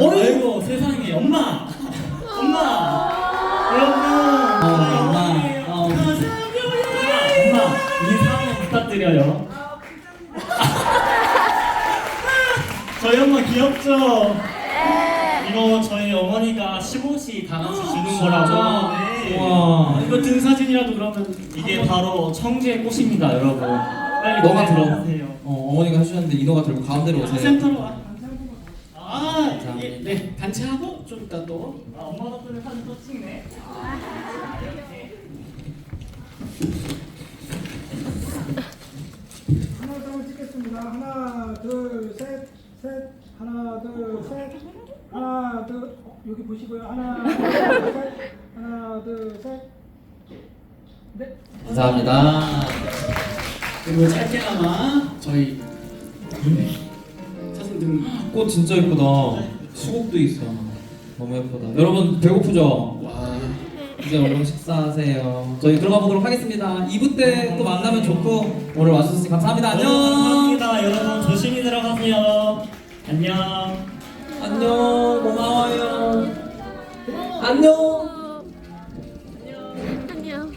아이고 세상에 엄마 엄마 여러분 저희 엄마. 엄마예요. 어. 엄마 인사 한번 부탁드려요 저희 엄마 귀엽죠? 이거 저희 어머니가 15시 다 같이 주는 거라고 네. 우와. 이거 든 사진이라도 그러면 이게 바로 청주의 꽃입니다 여러분 빨리 너가 들어. 보세요 어, 어머니가 해주셨는데 인호가 들고 가운데로 오세요. 센터로 와. 아, 감사합니다. 예, 네, 단체 하고 좀 이따 또. 아, 엄마 덕분에 사진 또 찍네. 아, 이렇게. 하나 둘 찍겠습니다. 하나 둘 셋 셋 하나 둘 셋 하나 둘 어, 여기 보시고요. 하나 둘 셋 하나 둘 셋. 네. 감사합니다. 그리고 짧게나마 저희 사진 등꽃 진짜 예쁘다. 수국도 있어. 너무 예쁘다. 여러분 배고프죠? 와. 이제 얼른 식사하세요. 저희 들어가 보도록 하겠습니다. 2부 때 또 만나면 좋고 오늘 와주셔서 감사합니다. 안녕. 감사합니다. 여러분 조심히 들어가세요. 안녕. 안녕. 고마워요. 안녕. 안녕.